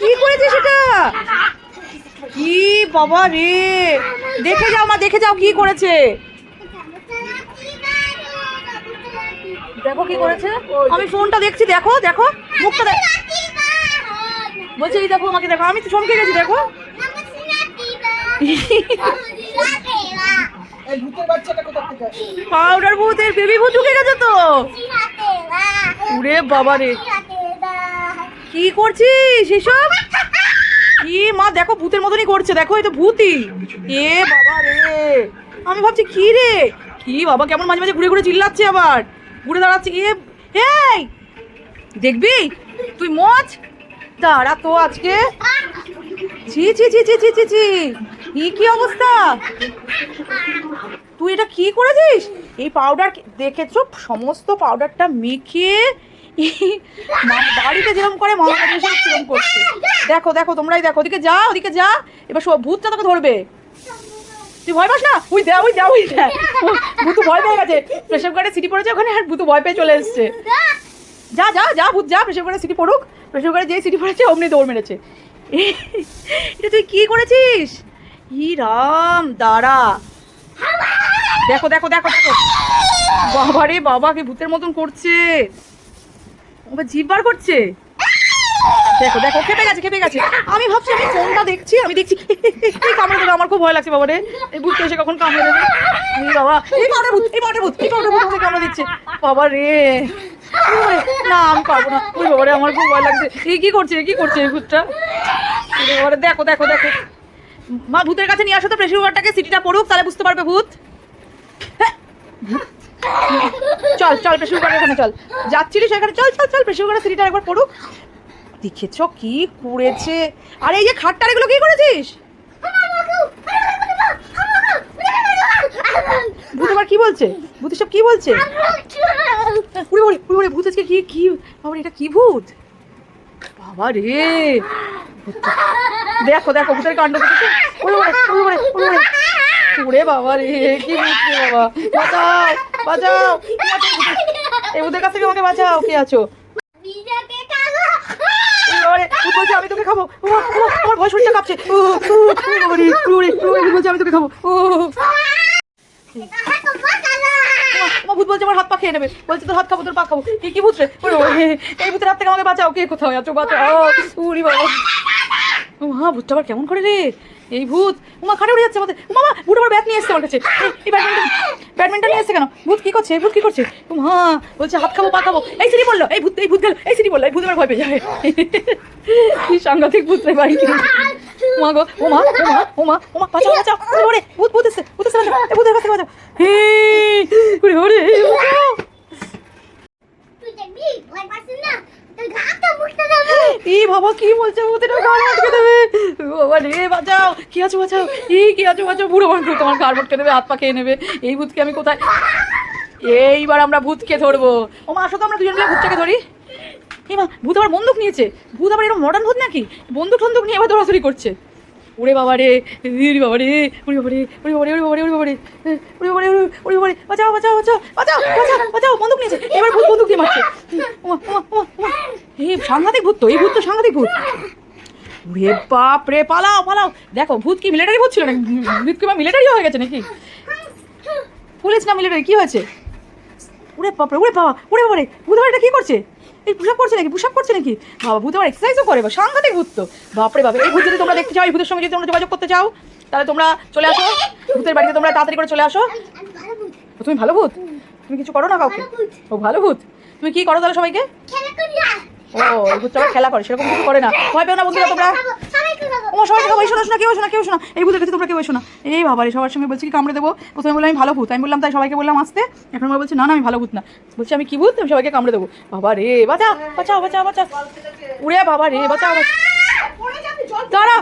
কি করেছে সেটা? কি বাবা রে? দেখে যাও মা দেখে যাও কি করেছে। দেখো কি করেছে? আমি ফোনটা দেখছি দেখো দেখো মুখটা দেখ। বলছে এই দেখো আমাকে দেখো আমি তো চমকে গেছি দেখো? পাউডার ভূতের বেবি ভূত ঢুকে গেছে তো। উরে বাবা রে। কি করছিস এসব? কি, মা, দেখো, ভূতের মতনই করছে, দেখো তো ভূতই। এ বাবা রে, আমি ভাবছি, কি রে? কি বাবা, কেমন মাঝে মাঝে ঘুরে ঘুরে চিল্লাচ্ছে আবার। ঘুরে দাঁড়াচ্ছে, এ, এই, দেখবি? তুই মজ? দাঁড়া তো আজকে। ছি ছি ছি ছি ছি ছি ছি। কি কি অবস্থা? তুই এটা কি করেছিস? এই পাউডার দেখেছ? সমস্ত পাউডারটা মেখে বাড়িতে যেরকম করে মামা কাছে এসে সেরকম করছে। দেখো দেখো, তোমরাই দেখো, ওদিকে যা ওদিকে যা। এবার সব ভূতটা তোকে ধরবে। তুই ভয় পাস না? ওই দে ওই দে ওই ভূতু ভয় পেয়ে গেছে। প্রেশার কুকারে সিটি পড়েছে ওখানে আর ভূতু ভয় পেয়ে চলে এসছে। যা যা যা, ভূত, যা প্রেশার কুকারে সিটি পড়ুক। প্রেশার কুকারে যেই সিটি পড়েছে অমনি দৌড় মেরেছে। এটা তুই কি করেছিস? ই রাম, দাঁড়া। দেখো দেখো দেখো দেখো। বাবা রে বাবা, কি ভূতের মতন করছে। ওকে জিভ বার করছে। দেখো দেখো খেপে গেছে খেপে গেছে। আমি ভাবছি আমি ফোনটা দেখছি আমি দেখছি। এই কামড়ে দেবে আমার খুব ভয় লাগছে বাবা রে এই ভূত এসে কখন কামড়ে দেবে? এই বাবা এই পাউডার ভূত এই পাউডার ভূত এই পাউডার ভূত আমাকে কামড়ে দিচ্ছে। বাবা রে না আমি পারব না। ওই বাবা রে আমার খুব ভয় লাগছে। এই কি করছে কি করছে এই ভূতটা? বাবা দেখো দেখো দেখো। মা ভূতের কাছে নিয়ে আসো তো প্রেশার কুকারটাকে সিটিটা পড়ুক তাহলে বুঝতে পারবে ভূত। হ্যাঁ, চল চল প্রেশার কুকারের এখানে চল। যাচ্ছিলি সেখানে চল চল চল প্রেশার কুকারের সিটিটা একবার পড়ুক। দেখেছ কি করেছে আর, এই যে খাটটার, এগুলো কি করেছিস? ভূত, আবার কি বলছে? ভূত সব কি বলছে? উড়ে উড়ে উড়ে ভূত, আজকে কি কি, বাবা এটা কি ভূত? বাবা রে। দেখো দেখো, ভূতের কাণ্ড দেখেছ? উড়ে উড়ে উড়ে বাবা রে কি বাবা? বাঁচাও বাঁচাও এই ভূতের কাছ থেকে আমাকে বাঁচাও কে আছো? বলছে আমি তোকে খাব। আমার ভয় শরীরটা কাঁপছে। বলছে আমি তোকে খাব। ও আমার ভূত বলছে আমার হাত পা খেয়ে নেবে। বলছে তোর হাত খাব তোর পা খাব। কি কি ভূত রে? ওরে এই ভূতের হাত থেকে আমাকে বাঁচাও। কে কোথাও আছো? বাঁচাও। বাবা। ও মা ভূতটা আবার কেমন করে রে? এই ভূত, উমা খাটে উড়ে যাচ্ছে আমাদের। মামা ভূত আবার ব্যাট নিয়ে এসছে আমার কাছে। এই- ব্যাডমিন্টন ব্যাডমিন্টন নিয়ে এসছে কেন? ভূত কি করছে? ভূত কি করছে? উমা, বলছে, হাত খাব, পা খাব। এই সিঁড়ি বলল এই ভূত এই ভূত গেল, এই সিঁড়ি বলল এই ভূত আমার ভয় পেয়ে যাবে। কি সাংঘাতিক ভূত রে বাড়ি মা গো, উমা উমা উমা ও মা ও বাঁচাও। বাঁচাও ভূত ভূত এসছে ভূত এসছে, বাঁচাও। ভূতের কাছে বাঁচাও। হে বাঁচাও, ওদের গান আটকে দেবে। বাবা রে বাঁচাও। কি আছো, বাঁচাও? ই, কি আছো, বাঁচাও? বুড়ো মানুষ, তোমার গান আটকে দেবে, হাত পা খেয়ে নেবে। এই ভূতকে আমি কোথায় এইবার আমরা ভূতকে ধরবো। ও মা, আসো তো, আমরা দুজন মিলে ভূতটাকে ধরি। মা, ভূত আবার বন্দুক নিয়েছে। ভূত আবার এরকম মডার্ন ভূত নাকি? বন্দুক টন্দুক নিয়ে আবার ধরাধরি করছে। ওরে বাবা রে রে বাবা রে, ওরে বাবা রে, ওরে বাবা রে, ওরে বাবা রে, ওরে বাবা রে, ওরে বাবা রে, ওরে বাবা রে, বাঁচাও বাঁচাও বাঁচাও বাঁচাও বাঁচাও বাঁচাও বন্দুক নিয়েছে। এবার ভূত বন্দুক দিয়ে মারছে। ওমা ওমা ওমা এই সাংঘাতিক ভূত তো, এই ভূত তো সাংঘাতিক ভূত। ওরে বাপ রে, পালাও পালাও। দেখো, ভূত কি মিলিটারি ভূত ছিল নাকি? ভূত কি মিলিটারি হয়ে গেছে নাকি? পুলিশ না মিলিটারি কি হয়েছে? উড়ে বাপরে উড়ে বাবা উড়ে বাবা রে, ভূত এটা কি করছে? এই পুষাপ করছে নাকি? পুষাপ করছে নাকি? বাবা, ভূত আবার এক্সারসাইজও করে, বা সাংঘাতিক ভূত তো। বাপরে বাবা এই ভূত যদি তোমরা দেখতে চাও, এই ভূতের সঙ্গে যদি তোমরা যোগাযোগ করতে চাও, তাহলে তোমরা চলে আসো। ভূতের বাড়িতে তোমরা তাড়াতাড়ি করে চলে আসো। তুমি ভালো ভূত? তুমি কিছু করো না কাউকে? ও, ভালো ভূত। তুমি কি করো তাহলে সবাইকে? ও ভূতটা খেলা করে, সেরকম করে না। ভয় না বন্ধুরা তোমরা। সবাই খাব শোনো, শোনা, কেউ শোনা কেউ শোনা এই ভূতের কাছে তোমরা কেউ শোনা এই বাবা রে সবার সঙ্গে বলছি কি কামড়ে দেবো? প্রথমে বললাম, আমি ভালো ভূত। আমি বললাম, তাই সবাইকে বললাম আসতে। এখন আমার বলছি, না না, আমি ভালো ভূত না। বলছি, আমি কি ভূত? আমি সবাইকে কামড়ে দেবো। বাবা রে বাঁচা বাঁচাও বাঁচাও বাঁচাও। উড়ে বাবা রে বাঁচাও বাঁচাও। দাঁড়া